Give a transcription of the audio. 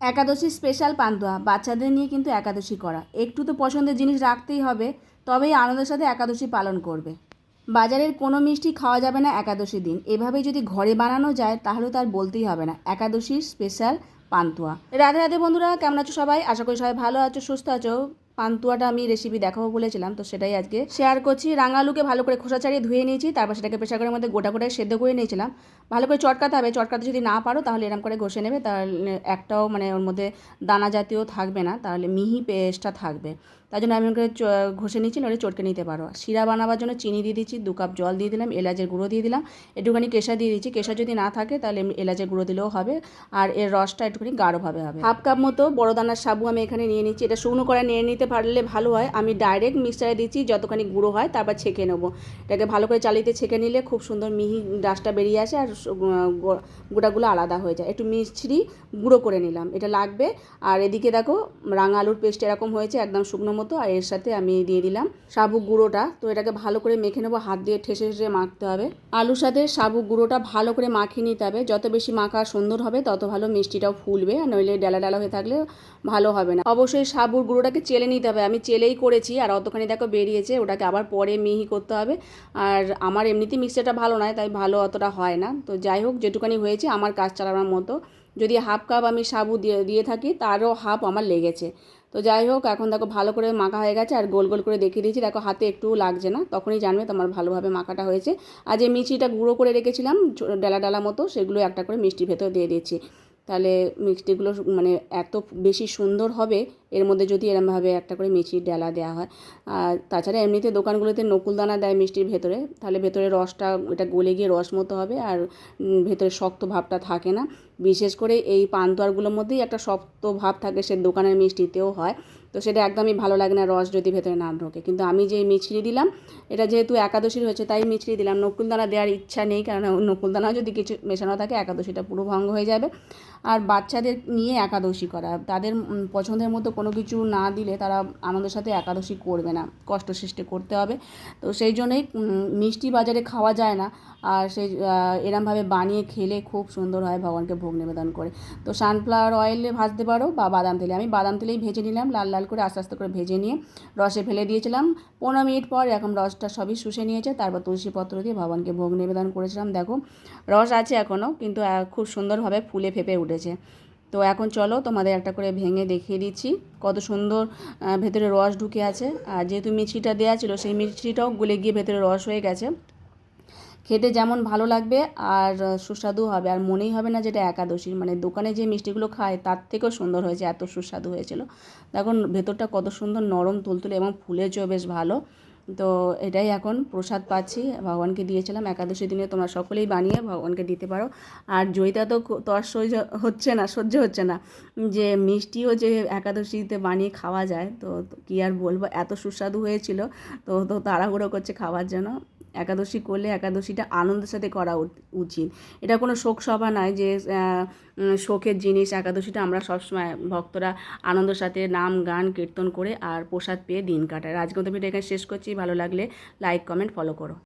একাদশী special pantua. বাচ্চাদের নিয়ে কিন্তু একাদশী করা। একটু তো পছন্দের জিনিস রাখতেই হবে, তবেই আনন্দের সাথে একাদশী পালন করবে। বাজারের কোনো মিষ্টি খাওয়া যাবে না একাদশী দিন। এভাবে যদি ঘরে বানানো যায়, তাহলে তার বলতেই হবে না। একাদশীর স্পেশাল পান্তুয়া। রাধে রাধে বন্ধুরা, কেমন আছো সবাই? আশা করি সবাই ভালো আছো, সুস্থ আছো। পান্তুয়াটা আমি রেসিপি দেখাবো বলেছিলাম, তো সেটাই আজকে শেয়ার করছি। রাঙা আলুকে ভালো করে খোসা ছাড়িয়ে ধুয়ে নিয়েছি, তারপর সেটাকে প্রেশার করে মধ্যে গোটা গোটায় সেদ্ধ করে নিয়েছিলাম। ভালো করে চটকাতে হবে, চটকাতে যদি না পারো তাহলে এরম করে ঘষে নেবে, তাহলে একটাও মানে ওর মধ্যে দানা জাতীয় থাকবে না, তাহলে মিহি পেস্টটা থাকবে। তাই জন্য আমি ওকে ঘষে নিচ্ছি নইলে চটকে নিতে পারো। শিরা বানাবার জন্য চিনি দিয়ে দিচ্ছি দু কাপ জল দিয়ে দিলাম, এলাচের গুঁড়ো দিয়ে দিলাম, একটুখানি কেশা দিয়ে দিচ্ছি কেশা যদি না থাকে, তাহলে এলাচের গুঁড়ো দিলেও হবে, আর এর রসটা একটুখানি গাঢ়ভাবে হবে। হাফ কাপ মতো বড় দানার সাবু আমি এখানে নিয়ে নিচ্ছি। এটা শুকনো করে নিয়ে নিতে পারলে ভালো হয়। আমি ডাইরেক্ট মিক্সচারে দিচ্ছি, যতখানি গুঁড়ো হয় তারপর ছেঁকে নেব। এটাকে ভালো করে চালিতে ছেঁকে নিলে খুব সুন্দর মিহি ডাসটা বেরিয়ে আসে, আর গোটাগুলো আলাদা হয়ে যায়। একটু মিছরি গুঁড়ো করে নিলাম, এটা লাগবে। আর এদিকে দেখো রাঙা আলুর পেস্ট এরকম হয়েছে, একদম শুকনো মতো আর এর সাথে আমি দিয়ে দিলাম সাবু গুঁড়োটা। তো এটাকে ভালো করে মেখে নেব, হাত দিয়ে ঠেসে ঠেসে মাখতে হবে। আলুর সাথে সাবু গুঁড়োটা ভালো করে মাখিয়ে নিতে হবে। যত বেশি মাখা সুন্দর হবে, তত ভালো মিষ্টিটাও ফুলবে আর নইলে ডালা ডালা হয়ে থাকলে ভালো হবে না। অবশ্যই সাবুর গুঁড়োটাকে চেলে নিতে হবে। আমি চেলেই করেছি আর অতখানি দেখো বেরিয়েছে, ওটাকে আবার পরে মিহি করতে হবে। আর আমার এমনিতেই মিক্সচারটা ভালো নয়, তাই ভালো অতটা হয় না। তো যাই হোক, যেটুকানি হয়েছে আমার কাজ চালানোর মতো। যদি হাফ কাপ আমি সাবু দিয়ে দিয়ে থাকি, তারও হাফ আমার লেগেছে। তো যাই হোক, এখন দেখো ভালো করে মাখা হয়ে গেছে আর গোল গোল করে দেখিয়ে দিয়েছি। দেখো হাতে একটু লাগছে না, তখনই জানবে তোমার ভালোভাবে মাখাটা হয়েছে। আর যে মিষ্টিটা গুঁড়ো করে রেখেছিলাম ডালা ডালা মতো, সেগুলো একটা করে মিষ্টি ভেতর দিয়ে দিচ্ছি তাহলে মিষ্টিগুলো মানে এত বেশি সুন্দর হবে, এর মধ্যে যদি এরমভাবে একটা করে মিষ্টির ডালা দেওয়া হয়। আর তাছাড়া এমনিতে দোকানগুলোতে নকুলদানা দেয় মিষ্টির ভেতরে, তাহলে ভেতরে রসটা এটা গলে গিয়ে রস মতো হবে আর ভেতরে শক্ত ভাবটা থাকে না। বিশেষ করে এই পান্তুয়ারগুলোর মধ্যেই একটা শক্ত ভাব থাকে, সে দোকানের মিষ্টিতেও হয়। তো সেটা একদমই ভালো লাগে না রস যদি ভেতরে না ঢোকে। কিন্তু আমি যে মিছরি দিলাম, এটা যেহেতু একাদশীর হয়েছে, তাই মিছরি দিলাম। নকুলদানা দেওয়ার ইচ্ছা নেই, কারণ নকুলদানাও যদি কিছু মেশানো থাকে, একাদশীটা পুরো ভঙ্গ হয়ে যাবে। আর বাচ্চাদের নিয়ে একাদশী করা, তাদের পছন্দের মতো কোনো কিছু না দিলে তারা আনন্দের সাথে একাদশী করবে না। কষ্ট সৃষ্টি করতে হবে। তো সেই জন্যই মিষ্টি বাজারে খাওয়া যায় না। আর সেই এরমভাবে বানিয়ে খেলে খুব সুন্দর হয় ভগবানকে ভোগ নিবেদন করে। তো সানফ্লাওয়ার অয়েলে ভাজতে পারো বা বাদাম তেলে। আমি বাদাম তেলেই ভেজে নিলাম, লাল লাল করে আস্তে আস্তে করে ভেজে নিয়ে রসে ফেলে দিয়েছিলাম। পনেরো মিনিট পর এরকম রসটা সবই শুষে নিয়েছে, তারপর তুলসী পত্র দিয়ে ভগবানকে ভোগ নিবেদন করেছিলাম। দেখো, রস আছে এখনও কিন্তু খুব সুন্দরভাবে ফুলে ফেপে উঠেছে। তো এখন চলো, তোমাদের একটা করে ভেঙে দেখিয়ে দিচ্ছি কত সুন্দর ভেতরে রস ঢুকে আছে। আর যেহেতু মিষ্টিটা দেওয়া ছিল, সেই মিষ্টিটাও গলে গিয়ে ভেতরে রস হয়ে গেছে। খেতে যেমন ভালো লাগবে আর সুস্বাদু হবে। আর মনেই হবে না যেটা একাদশীর মানে দোকানে যে মিষ্টিগুলো খায়, তার থেকেও সুন্দর হয়েছে, এত সুস্বাদু হয়েছিল। দেখুন, ভেতরটা কত সুন্দর নরম তুলতুলে এবং ফুলেছেও বেশ ভালো। তো এটাই এখন প্রসাদ পাচ্ছি। ভগবানকে দিয়েছিলাম একাদশী দিনে, তোমরা সকলেই বানিয়ে ভগবানকে দিতে পারো। আর জয়িতা তো তো আর সহ্য হচ্ছে না, সহ্য হচ্ছে না। যে মিষ্টিও যে একাদশীতে বানিয়ে খাওয়া যায়, তো কী আর বলব? এত সুস্বাদু হয়েছিল, তো তো তাড়াহুড়ো করছে খাওয়ার জন্য। একাদশী করলে একাদশীটা আনন্দের সাথে করা উচিত। এটা কোনো শোক সভা নয় যে শোকের জিনিস একাদশীটা আমরা সবসময় ভক্তরা আনন্দের সাথে নাম, গান, কীর্তন করে আর প্রসাদ পেয়ে দিন কাটায় আজকে ভিডিও এখানে শেষ করছি। ভালো লাগলে লাইক, কমেন্ট ফলো করো।